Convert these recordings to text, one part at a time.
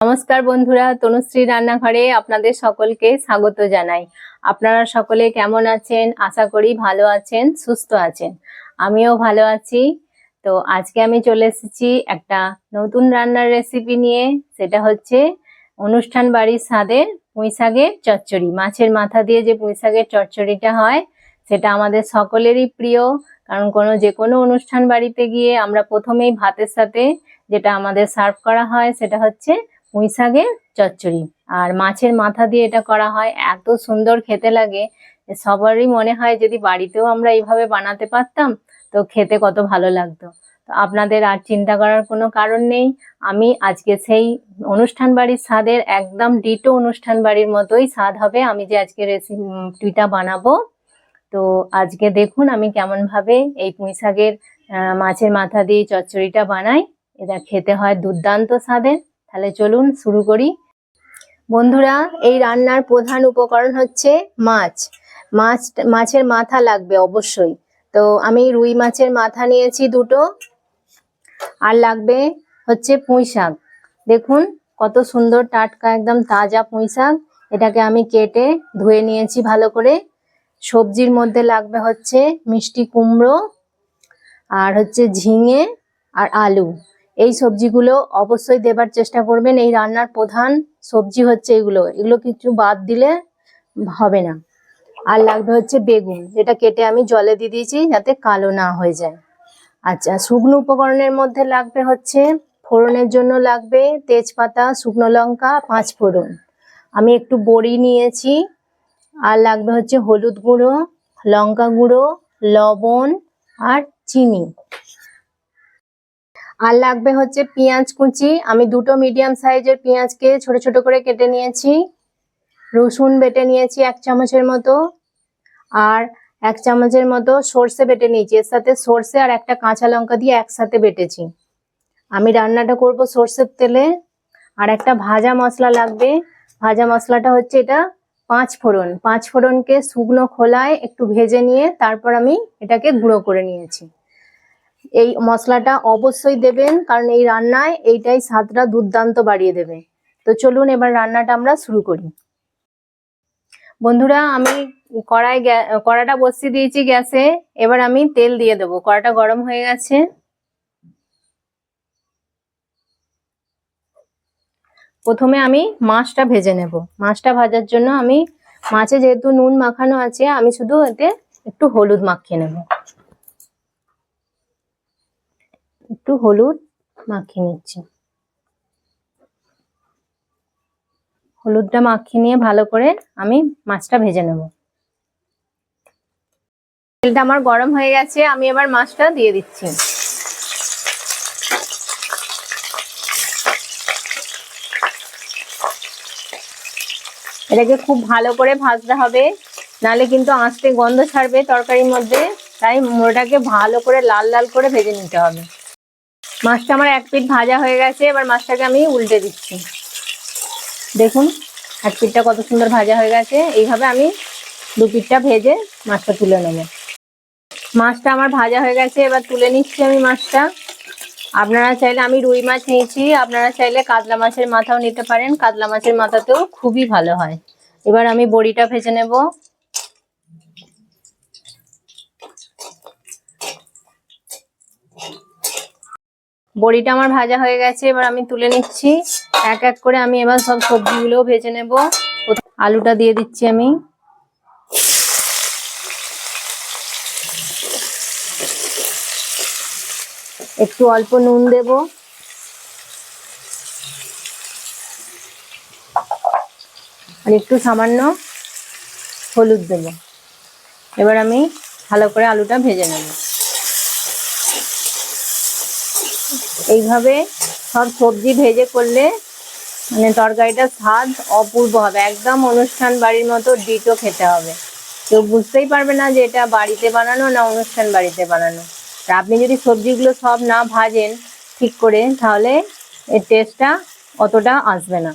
নমস্কার বন্ধুরা, তনুশ্রী রান্নাঘরে আপনাদের সকলকে স্বাগত জানাই। আপনারা সকলে কেমন আছেন? আশা করি ভালো আছেন, সুস্থ আছেন। আমিও ভালো আছি। তো আজকে আমি চলে এসেছি একটা নতুন রান্নার রেসিপি নিয়ে। সেটা হচ্ছে অনুষ্ঠান বাড়ির স্বাদের পুঁই শাকের চচ্চড়ি। মাছের মাথা দিয়ে যে পুঁই শাকের চচ্চড়িটা হয়, সেটা আমাদের সকলেরই প্রিয়। কারণ কোনো যে কোনো অনুষ্ঠান বাড়িতে গিয়ে আমরা প্রথমেই ভাতের সাথে যেটা আমাদের সার্ভ করা হয়, সেটা হচ্ছে পুঁই শাকের চচ্চড়ি। আর মাছের মাথা দিয়ে এটা করা হয়। এত সুন্দর খেতে লাগে সবারই মনে হয় যদি বাড়িতেও আমরা এইভাবে বানাতে পারতাম, তো খেতে কত ভালো লাগতো। তো আপনাদের আর চিন্তা করার কোনো কারণ নেই। আমি আজকে সেই অনুষ্ঠান বাড়ির স্বাদের একদম ডিটো অনুষ্ঠান বাড়ির মতোই স্বাদ হবে। আমি যে আজকে রেসিপিটা বানাবো, তো আজকে দেখুন আমি কেমন ভাবে এই পুঁই শাকের মাছের মাথা দিয়ে চচ্চড়িটা বানাই। এটা খেতে হয় দুর্দান্ত স্বাদের। তাহলে চলুন শুরু করি। বন্ধুরা, এই রান্নার প্রধান উপকরণ হচ্ছে মাছ। মাছ, মাছের মাথা লাগবে অবশ্যই। তো আমি রুই মাছের মাথা নিয়েছি দুটো। আর লাগবে হচ্ছে পুঁই শাক। দেখুন, কত সুন্দর টাটকা, একদম তাজা পুঁই শাক। এটাকে আমি কেটে ধুয়ে নিয়েছি ভালো করে। সবজির মধ্যে লাগবে হচ্ছে মিষ্টি কুমড়ো, আর হচ্ছে ঝিঙে, আর আলু। এই সবজিগুলো অবশ্যই দেবার চেষ্টা করবেন। এই রান্নার প্রধান সবজি হচ্ছে এগুলো। এগুলো কিছু বাদ দিলে হবে না। আর লাগবে হচ্ছে বেগুন। যেটা কেটে আমি জলে দিয়ে দিয়েছি যাতে কালো না হয়ে যায়। আচ্ছা শুকনো উপকরণের মধ্যে লাগবে হচ্ছে, ফোড়নের জন্য লাগবে তেজপাতা, শুকনো লঙ্কা, পাঁচ ফোড়ন। আমি একটু বড়ি নিয়েছি। আর লাগবে হচ্ছে হলুদ গুঁড়ো, লঙ্কা গুঁড়ো, লবণ আর চিনি। আর লাগবে হচ্ছে পেঁয়াজ কুচি। আমি দুটো মিডিয়াম সাইজের পেঁয়াজকে ছোট ছোট করে কেটে নিয়েছি। রসুন বেটে নিয়েছি এক চামচের মতো। আর এক চামচের মতো সর্ষে বেটে নিয়েছি। এর সাথে সর্ষে আর একটা কাঁচা লঙ্কা দিয়ে একসাথে বেটেছি। আমি রান্নাটা করব সর্ষের তেলে। আর একটা ভাজা মশলা লাগবে। ভাজা মশলাটা হচ্ছে এটা পাঁচ ফোড়ন। পাঁচ ফোড়নকে শুকনো খোলায় একটু ভেজে নিয়ে তারপর আমি এটাকে গুঁড়ো করে নিয়েছি। এই মশলাটা অবশ্যই দেবেন, কারণ এই রান্নায় এইটাই স্বাদটা দুর্দান্ত বাড়িয়ে দেবে। তো চলুন এবার রান্নাটা আমরা শুরু করি। বন্ধুরা, আমি কড়াই কড়াটা বসিয়ে দিয়েছি গ্যাসে, এবার আমি তেল দিয়ে দেবো। কড়াটা গরম হয়ে গেছে। প্রথমে আমি মাছটা ভেজে নেব। মাছটা ভাজার জন্য আমি, মাছে যেহেতু নুন মাখানো আছে, আমি শুধু এতে একটু হলুদ মাখিয়ে নেব। একটু হলুদ মাখিয়ে নিচ্ছি। হলুদটা মাখিয়ে নিয়ে ভালো করে আমি মাছটা ভেজে নেব। তেলটা আমার গরম হয়ে গেছে, আমি এবার মাছটা দিয়ে দিচ্ছি। এটাকে খুব ভালো করে ভাজতে হবে নালে কিন্তু আঁচতে গন্ধ ছাড়বে তরকারির মধ্যে, তাই মোটাকে ভালো করে লাল লাল করে ভেজে নিতে হবে। মাছটা আমার এক পিঠ ভাজা হয়ে গেছে, এবার মাছটাকে আমি উল্টে দিচ্ছি। দেখুন, এক পিঠটা কত সুন্দর ভাজা হয়ে গেছে। এইভাবে আমি দু পিঠটা ভেজে মাছটা তুলে নেব। মাছটা আমার ভাজা হয়ে গেছে, এবার তুলে নিচ্ছি আমি মাছটা। আপনারা চাইলে, আমি রুই মাছ নিয়েছি, আপনারা চাইলে কাতলা মাছের মাথাও নিতে পারেন। কাতলা মাছের মাথাতেও খুবই ভালো হয়। এবার আমি বড়িটা ভেজে নেব। বড়িটা আমার ভাজা হয়ে গেছে, এবার আমি তুলে নিচ্ছি। এক এক করে আমি এবার সব সবজিগুলোও ভেজে নেব। আলুটা দিয়ে দিচ্ছি আমি। একটু অল্প নুন দেব। আর একটু সামান্য হলুদ দেব। এবার আমি ভালো করে আলুটা ভেজে নেব। এইভাবে সব সবজি ভেজে করলে মানে তরকারিটার স্বাদ অপূর্ব হবে। একদম অনুষ্ঠান বাড়ির মতো ডিটো খেতে হবে। কেউ বুঝতেই পারবে না যে এটা বাড়িতে বানানো না অনুষ্ঠান বাড়িতে বানানো। আর আপনি যদি সবজিগুলো সব না ভাজেন ঠিক করে, তাহলে এর টেস্টটা অতটা আসবে না।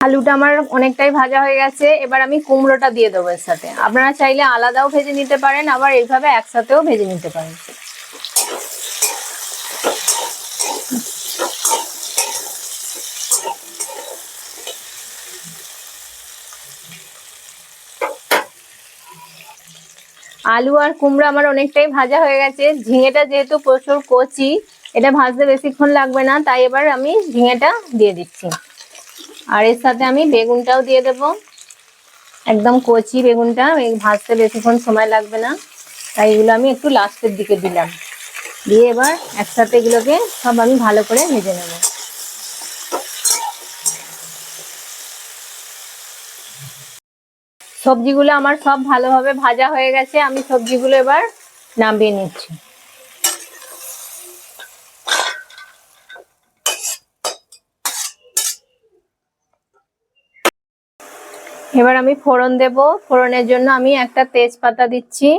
আলুটা আমার অনেকটাই ভাজা হয়ে গেছে। এবার আমি কুমড়োটা দিয়ে দেবো এর সাথে। আপনারা চাইলে আলাদাও ভেজে নিতে পারেন, আবার এইভাবে একসাথেও ভেজে নিতে পারেন। আলু আর কুমড়ো আমার অনেকটাই ভাজা হয়ে গেছে। ঝিঙেটা যেহেতু প্রচুর কচি, এটা ভাজতে বেশিক্ষণ লাগবে না, তাই এবার আমি ঝিঙেটা দিয়ে দিচ্ছি। আর এর সাথে আমি বেগুনটাও দিয়ে দেব। একদম কচি বেগুনটা ভাজতে বেশিক্ষণ সময় লাগবে না। তাই এগুলো আমি একটু লাস্টের দিকে দিলাম। দিয়ে এবার একসাথে এগুলোকে সব আমি ভালো করে ভেজে নেব। সবজিগুলো আমার সব ভালোভাবে ভাজা হয়ে গেছে, আমি সবজিগুলো এবার নামিয়ে নিচ্ছি। এবার আমি ফোড়ন দেব। ফোড়নের জন্য আমি একটা তেজপাতা দিচ্ছি,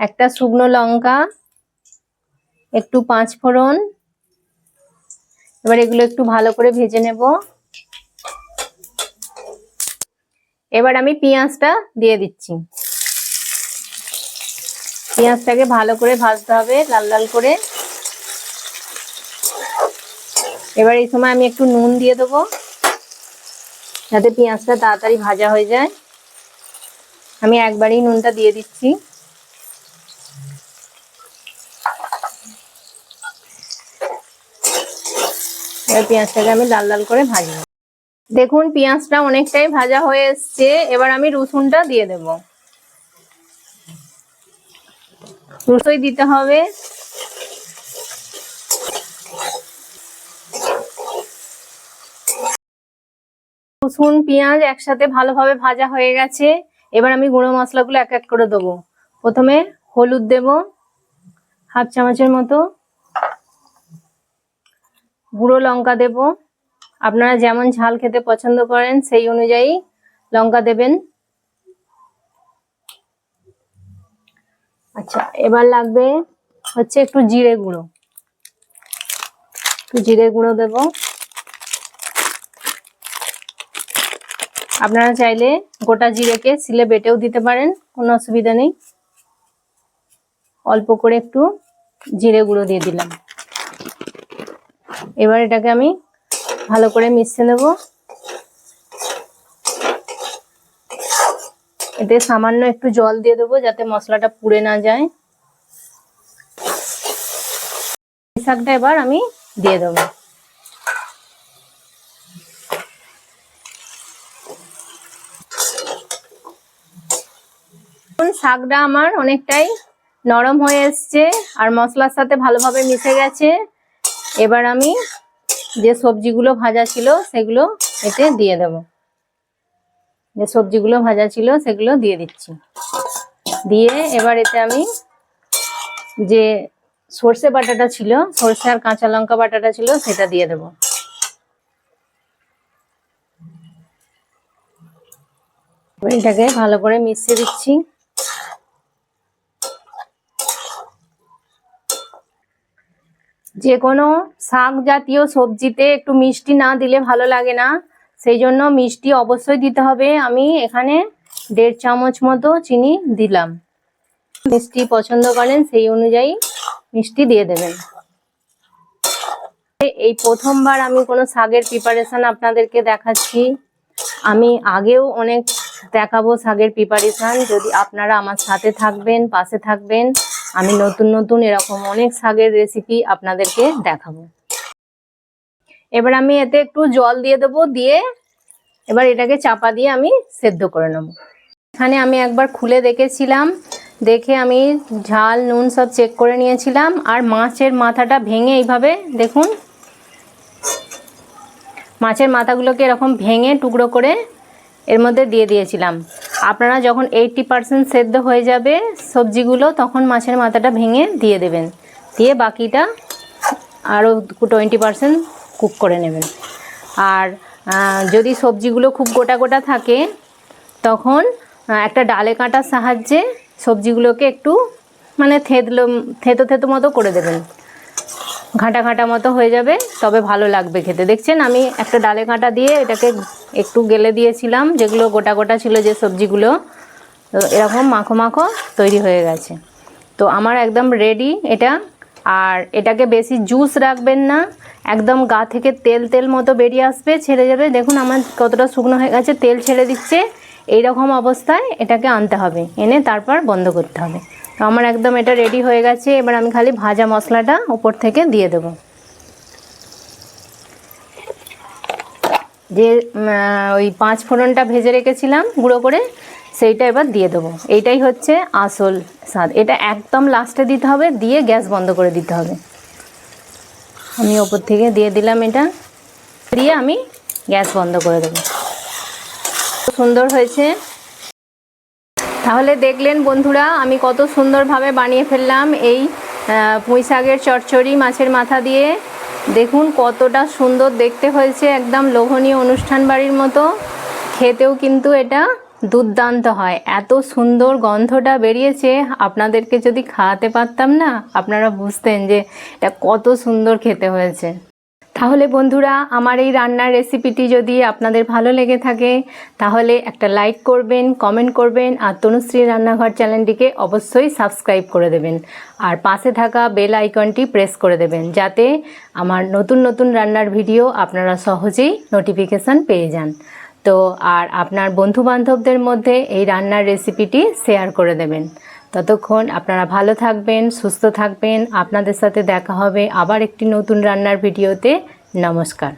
একটা শুকনো লঙ্কা, একটু পাঁচ ফোড়ন। এবার এগুলো একটু ভালো করে ভেজে নেব। এবার আমি পেঁয়াজটা দিয়ে দিচ্ছি। পেঁয়াজটাকে ভালো করে ভাজতে হবে, লাল লাল করে। এবার এই সময় আমি একটু নুন দিয়ে দেবো, যাতে পেঁয়াজটা তাড়াতাড়ি ভাজা হয়ে যায়। আমি একবারই নুনটা দিয়ে দিচ্ছি। এবার পেঁয়াজটাকে আমি লাল লাল করে ভাজি দেখুন, পেঁয়াজটা অনেকটাই ভাজা হয়ে এসছে। এবার আমি রসুনটা দিয়ে দেব। রসুই দিতে হবে। রসুন, পেঁয়াজ একসাথে ভালোভাবে ভাজা হয়ে গেছে। এবার আমি গুঁড়ো মশলাগুলো এক এক করে দেবো। প্রথমে হলুদ দেব, হাফ চামচের মতো। গুঁড়ো লঙ্কা দেব। আপনারা যেমন ঝাল খেতে পছন্দ করেন, সেই অনুযায়ী লঙ্কা দেবেন। আচ্ছা এবার লাগবে হচ্ছে একটু জিরে গুঁড়ো। একটু জিরে গুঁড়ো দেব। আপনারা চাইলে গোটা জিরেকে সিলে বেটেও দিতে পারেন, কোনো অসুবিধা নেই। অল্প করে একটু জিরে গুঁড়ো দিয়ে দিলাম। এবার এটাকে আমি ভালো করে মিশিয়ে নেব। এতে সামান্য একটু জল দিয়ে দেবো যাতে মশলাটা পুড়ে না যায়। শাকটা এবার আমি দিয়ে দেবো। শাকটা আমার অনেকটাই নরম হয়ে এসছে আর মশলার সাথে ভালোভাবে মিশে গেছে। এবার আমি যে সবজিগুলো ভাজা ছিল সেগুলো এতে দিয়ে দেব। যে সবজিগুলো ভাজা ছিল সেগুলো দিয়ে দিচ্ছি। দিয়ে এবার এতে আমি যে সর্ষে বাটাটা ছিল, সর্ষে আর কাঁচা লঙ্কা বাটাটা ছিল সেটা দিয়ে দেব। এটাকে ভালো করে মিশিয়ে দিচ্ছি। যে কোনো শাক জাতীয় সবজিতে একটু মিষ্টি না দিলে ভালো লাগে না। সেই জন্য মিষ্টি অবশ্যই দিতে হবে। আমি এখানে দেড় চামচ মতো চিনি দিলাম। মিষ্টি পছন্দ করেন সেই অনুযায়ী মিষ্টি দিয়ে দেবেন। এই প্রথমবার আমি কোনো শাকের প্রিপারেশান আপনাদেরকে দেখাচ্ছি। আমি আগেও অনেক দেখাবো শাকের প্রিপারেশান যদি আপনারা আমার সাথে থাকবেন, পাশে থাকবেন আমি নতুন নতুন এরকম অনেক শাকের রেসিপি আপনাদেরকে দেখাবো। এবার আমি এতে একটু জল দিয়ে দেবো, দিয়ে এবার এটাকে চাপা দিয়ে আমি সেদ্ধ করে নেব। এখানে আমি একবার খুলে দেখেছিলাম, দেখে আমি ঝাল, নুন সব চেক করে নিয়েছিলাম, আর মাছের মাথাটা ভেঙে এইভাবে দেখুন। মাছের মাথাগুলোকে এরকম ভেঙে টুকরো করে এর মধ্যে দিয়ে দিয়েছিলাম। আপনারা যখন এইটটি পারসেন্ট সেদ্ধ হয়ে যাবে সবজিগুলো, তখন মাছের মাথাটা ভেঙে দিয়ে দেবেন। দিয়ে বাকিটা আরও টোয়েন্টি পারসেন্ট কুক করে নেবেন। আর যদি সবজিগুলো খুব গোটা গোটা থাকে, তখন একটা ডালে কাঁটার সাহায্যে সবজিগুলোকে একটু মানে থেতলো, থেতো থেতো মতো করে দেবেন। ঘাঁটা ঘাঁটা মতো হয়ে যাবে, তবে ভালো লাগবে খেতে। দেখছেন, আমি একটা ডালে কাঁটা দিয়ে এটাকে একটু গেলে দিয়েছিলাম, যেগুলো গোটা গোটা ছিল যে সবজিগুলো, তো এরকম মাখো মাখো তৈরি হয়ে গেছে। তো আমার একদম রেডি এটা, আর এটাকে বেশি জুস রাখবেন না, একদম গা থেকে তেল তেল মতো বেরিয়ে আসবে, ছেড়ে যাবে। দেখুন, আমার কতটা শুকনো হয়ে গেছে, তেল ছেড়ে দিচ্ছে। এই রকম অবস্থায় এটাকে আনতে হবে, এনে তারপর বন্ধ করতে হবে। তো আমার একদম এটা রেডি হয়ে গেছে। এবার আমি খালি ভাজা মশলাটা উপর থেকে দিয়ে দেবো। যে ওই পাঁচ ফোড়নটা ভেজে রেখেছিলাম গুঁড়ো করে, সেইটা এবার দিয়ে দেবো। এইটাই হচ্ছে আসল স্বাদ। এটা একদম লাস্টে দিতে হবে, দিয়ে গ্যাস বন্ধ করে দিতে হবে। আমি ওপর থেকে দিয়ে দিলাম এটা। দিয়ে আমি গ্যাস বন্ধ করে দেবো। সুন্দর হয়েছে। তাহলে দেখলেন বন্ধুরা, আমি কত সুন্দরভাবে বানিয়ে ফেললাম এই পুঁই শাকের মাছের মাথা দিয়ে। দেখুন কতটা সুন্দর দেখতে হয়েছে, একদম লোভনীয় অনুষ্ঠান বাড়ির মতো। খেতেও কিন্তু এটা দুর্দান্ত হয়। এত সুন্দর গন্ধটা বেরিয়েছে। আপনাদেরকে যদি খাওয়াতে পারতাম না, আপনারা বুঝতেন যে এটা কত সুন্দর খেতে হয়েছে। তাহলে বন্ধুরা, আমার এই রান্নার রেসিপিটি যদি আপনাদের ভালো লেগে থাকে, তাহলে একটা লাইক করবেন কমেন্ট করবেন, আর তনুশ্রী রান্নাঘর চ্যানেলটিকে অবশ্যই সাবস্ক্রাইব করে দেবেন। আর পাশে থাকা বেল আইকনটি প্রেস করে দেবেন, যাতে আমার নতুন নতুন রান্নার ভিডিও আপনারা সহজেই নোটিফিকেশান পেয়ে যান। তো, আর আপনার বন্ধু বান্ধবদের মধ্যে এই রান্নার রেসিপিটি শেয়ার করে দেবেন। ততক্ষণ আপনারা ভালো থাকবেন, সুস্থ থাকবেন। আপনাদের সাথে দেখা হবে আবার একটি নতুন রান্নার ভিডিওতে। নমস্কার।